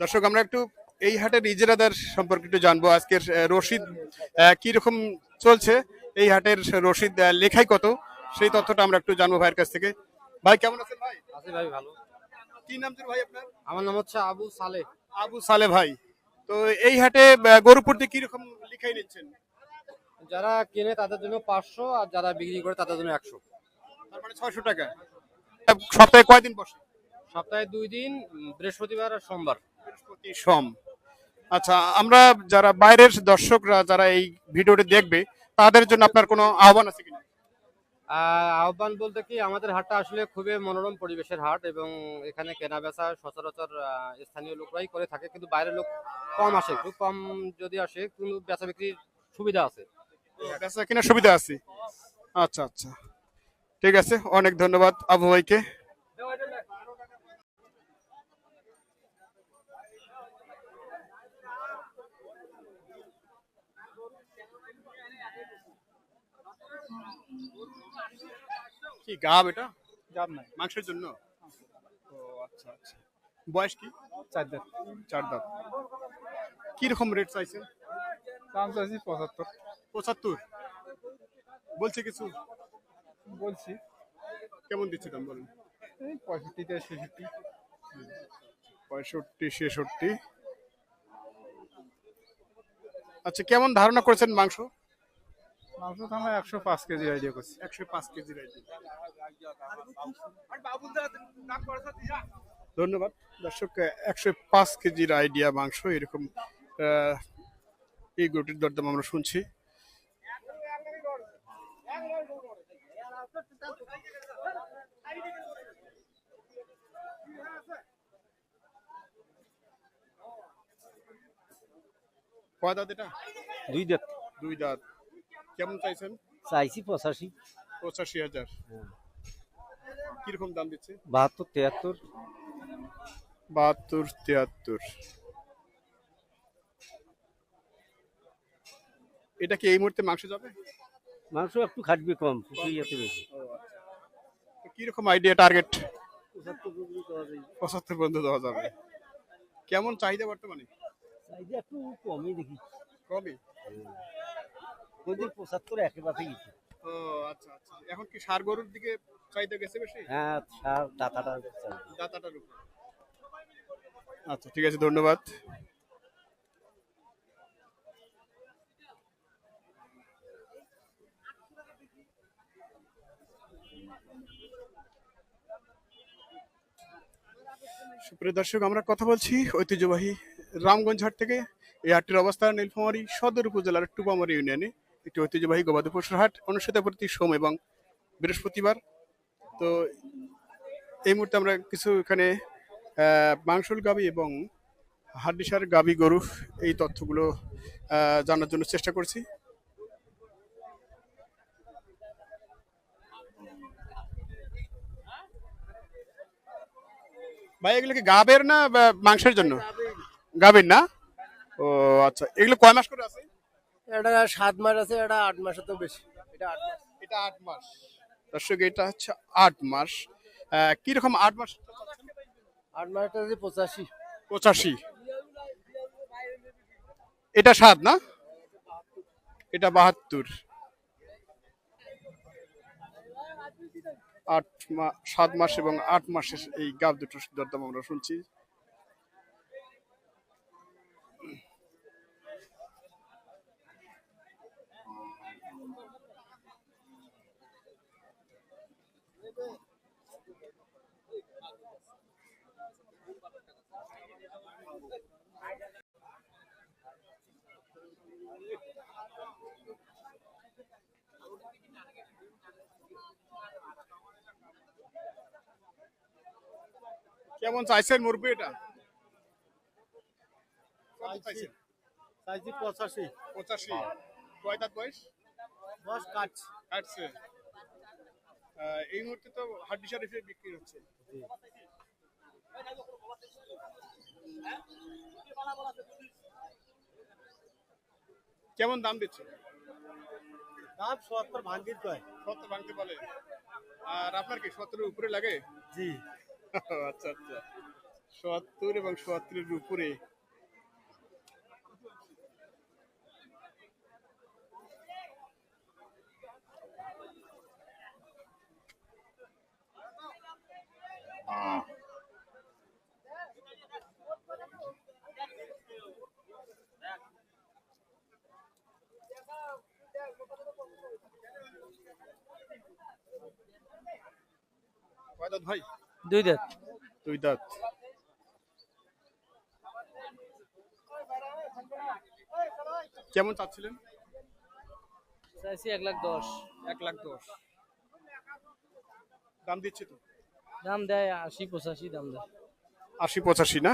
দর্শক আমরা একটু এই হাটের ইজরাদার সম্পর্কে একটু জানব। আজকের রশিদ রসিদ আহ, কি রকম চলছে? এই হাটের রশিদ লেখাই কত? সেই তথ্যটা আমরা একটু জানব ভাইয়ের কাছ থেকে। ভাই কেমন আছেন ভাই? আছি ভাই ভালো। কি নাম ভাই আপনার? আমার নাম হচ্ছে আবু সালে। আবু সালে ভাই। তো এই হাটে গরু প্রতি কি রকম লিখাই নিচ্ছেন? যারা কিনে তাদের জন্য পাঁচশো আর যারা বিক্রি করে তাদের জন্য একশো। তার মানে ছয়শো টাকা। আহ, সপ্তাহে কয়দিন বসে? সপ্তাহে দুই দিন বৃহস্পতিবার আর সোমবার। বৃহস্পতি সোম। আচ্ছা আমরা যারা বাইরের দর্শকরা যারা এই ভিডিওটি দেখবে তাদের জন্য আপনার কোনো আহ্বান আছে কিনা? আহ, আহ্বান বলতে কি আমাদের হাটটা আসলে খুবই মনোরম পরিবেশের হাট এবং এখানে কেনা বেচা সচরাচর স্থানীয় লোকরাই করে থাকে কিন্তু বাইরের লোক কম আসে। খুব কম যদি আসে কিন্তু বেচা বিক্রির সুবিধা আছে। বেচা কিনা সুবিধা আছে। আচ্ছা আচ্ছা। ঠিক আছে অনেক ধন্যবাদ আবু ভাইকে। কি গাব এটা? যাব নাই। মাংসের জন্য? ও আচ্ছা আচ্ছা। বয়স কি? চার দিন চার দাঁত। কি রকম রেট চাইছেন? দাম চাইছি পঁচাত্তর। পঁচাত্তর? বলছে কিছু? বলছি। কেমন দিচ্ছে দাম বলুন? এই পঁয়ষট্টি থেকে ছেষট্টি। পঁয়ষট্টি ছেষট্টি। আচ্ছা কেমন ধারণা করেছেন মাংস? মাংস তো আমরা একশো পাঁচ কেজি আইডিয়া করছি। একশো পাঁচ কেজি ধন্যবাদ। দর্শক একশো পাঁচ কেজির আইডিয়া মাংস এরকম এই গরুটির দরদাম আমরা শুনছি। কয় দাঁত এটা? দুই দাঁত। দুই দাঁত। কেমন চাইছেন? চাইছি পঁচাশি। পঁচাশি হাজার। কীরকম দাম দিচ্ছে? বাহাত্তর তিয়াত্তর বাহাত্তর তিয়াত্তর এটা কি এই মুহূর্তে মাংস যাবে? মাংস একটু খাটবে কম ইয়াতে বেশি। কীরকম আইডিয়া টার্গেট পঁচাত্তর পর্যন্ত দেওয়া যাবে। কেমন চাহিদা বর্তমানে? চাইলে একটু কমই দেখি। ওইদিন পঁচাত্তর একেবারে গেছে। ও আচ্ছা আচ্ছা। এখন কি সার গরুর দিকে চাহিদা গেছে বেশি? হ্যাঁ সার দাতাটা দাতাটার উপর। আচ্ছা ঠিক আছে ধন্যবাদ। সুপ্রিয় দর্শক আমরা কথা বলছি ঐতিহ্যবাহী রামগঞ্জ হাট থেকে। এই হাটটির অবস্থান নীলফামারী সদর উপজেলার টুপামারি ইউনিয়নে। একটি ঐতিহ্যবাহী গবাদি পশুর হাট অনুষ্ঠিত প্রতি সোম এবং বৃহস্পতিবার। তো এই মুহূর্তে আমরা কিছু এখানে মাংসল গাবি এবং হাড্ডিসার গাবি গরু এই তথ্যগুলো জানার জন্য চেষ্টা করছি। ভাই এগুলো কি গাবের না বা মাংসের জন্য? গাবের না? ও আচ্ছা। এগুলো কয় মাস করে আছে? এটা সাত মাস আছে এটা আট মাসের তো বেশি। এটা আট মাস। এটা আট মাস। দর্শক এটা হচ্ছে আট মাস। কীরকম আট মাস? আট মাসটা আছে পঁচাশি। পঁচাশি। এটা সাত না? এটা বাহাত্তর। আট মা সাত মাস এবং আট মাসের এই গাব দুটো দরদাম আমরা শুনছি। কেমন চাইছেন মুরগি এটা? চাইছি। পঁচাশি। পঁচাশি। কয় দাঁত বয়স? বস কাটছে। কাটছে। এই মুহূর্তে তো হাড্ডি শরীফে বিক্রি হচ্ছে। কেমন দাম দিচ্ছে? দাম সত্তর ভাঙ্গির কয়। সত্তর ভাঙতে বলে। আর আপনার কি সত্তরের উপরে লাগে? জি। আচ্ছা আচ্ছা। সোয়াত্তর এবং সোয়াত্তরের উপরে। ভাই। দুই দাঁত। দুই দাঁত। কেমন চাচ্ছিলেন? চাইছি এক লাখ দশ। এক লাখ দশ। দাম দিচ্ছে তো? দাম দেয় আশি পঁচাশি দাম দেয়। আশি পঁচাশি না?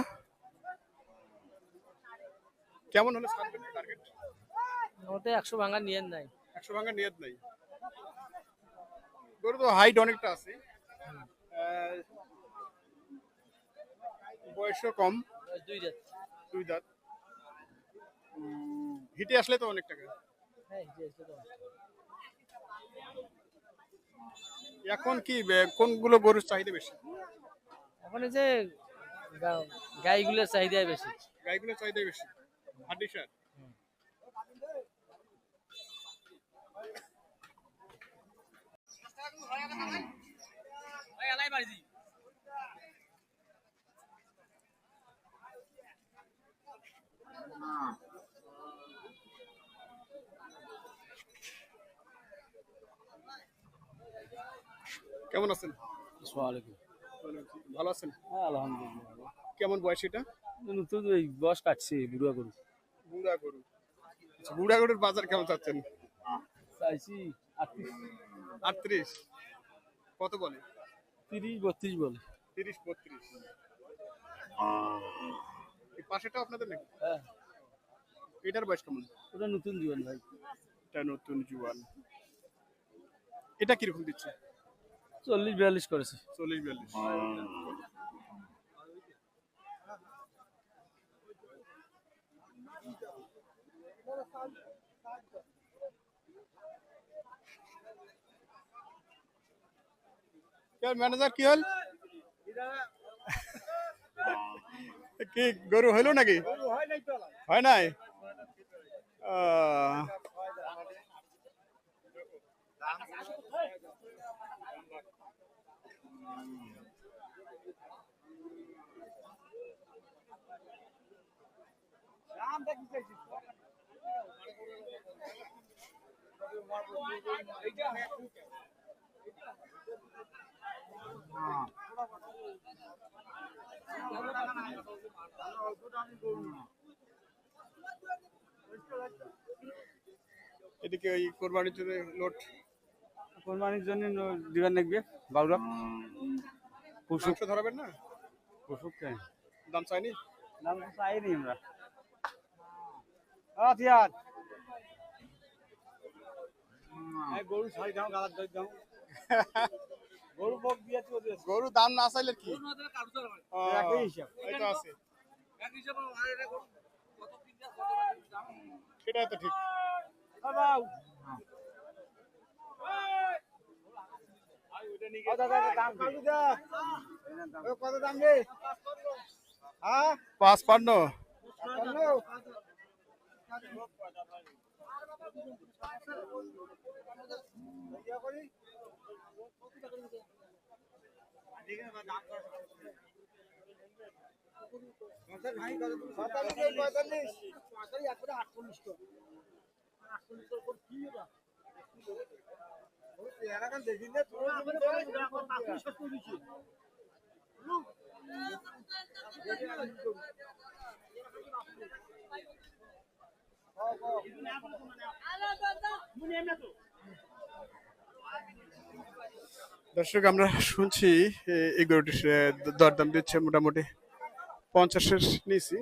কেমন হলে টার্গেট আমাদের একশো ভাঙা নিয়ে নাই। একশো ভাঙা নিয়ত নাই। গরু তো হাইট অনেকটা আছে। বয়সও কম। দুই দাঁত দুই দাঁত হিটে আসলে তো অনেক টাকা। হ্যাঁ। এখন কি কোনগুলো গরুর চাহিদা বেশি? এখন যে গাইগুলোর চাহিদা বেশি। গাইগুলোর চাহিদা বেশি। হাড্ডি সার কেমন আছেন? ভালো আছেন? হ্যাঁ আলহামদুলিল্লাহ কেমন বয়স এটা? নতুন ওই বস কাটছে বুড়া গরু। বুড়া গরু। আচ্ছা, বুড়া গরুর বাজার কেমন চাচ্ছেন? চাইছি আটত্রিশ। আটত্রিশ? কত বলে? তিরিশ বত্রিশ বলে। তিরিশ বত্রিশ। এই পাশেটা আপনাদের নাকি? হ্যাঁ। এটার বয়স কেমন? ওটা নতুন জীবন ভাই। এটা নতুন জুয়ান। এটা কীরকম দিচ্ছে? চল্লিশ বিয়াল্লিশ করেছে। চল্লিশ বিয়াল্লিশ। ম্যানেজার কি হল? কি গরু হইল নাকি? হয় নাই। আহ, এদিকে ওই কোরবানির জন্য লোট। কোরবানির জন্য দিবেন দেখবে বাউরা। পশু ধরাবেন না? পশু দাম চাইনি? দাম চাইনি আমরা। গরু ছাড়ি দাও গালার দই দাও। গরু বক দিয়ে গরু দাম না চাইলে কি? একই হিসাব। এই আছে। সেটাই তো ঠিক। কত দাম রে? হ্যাঁ? পাঁচ পান্ন পঁয়তাল্লিশ আটচল্লিশ তো আটচল্লিশ তো কি হবে Thank you. দর্শক আমরা শুনছি এগারোটি দরদাম দিচ্ছে মোটামুটি পঞ্চাশের নিচে।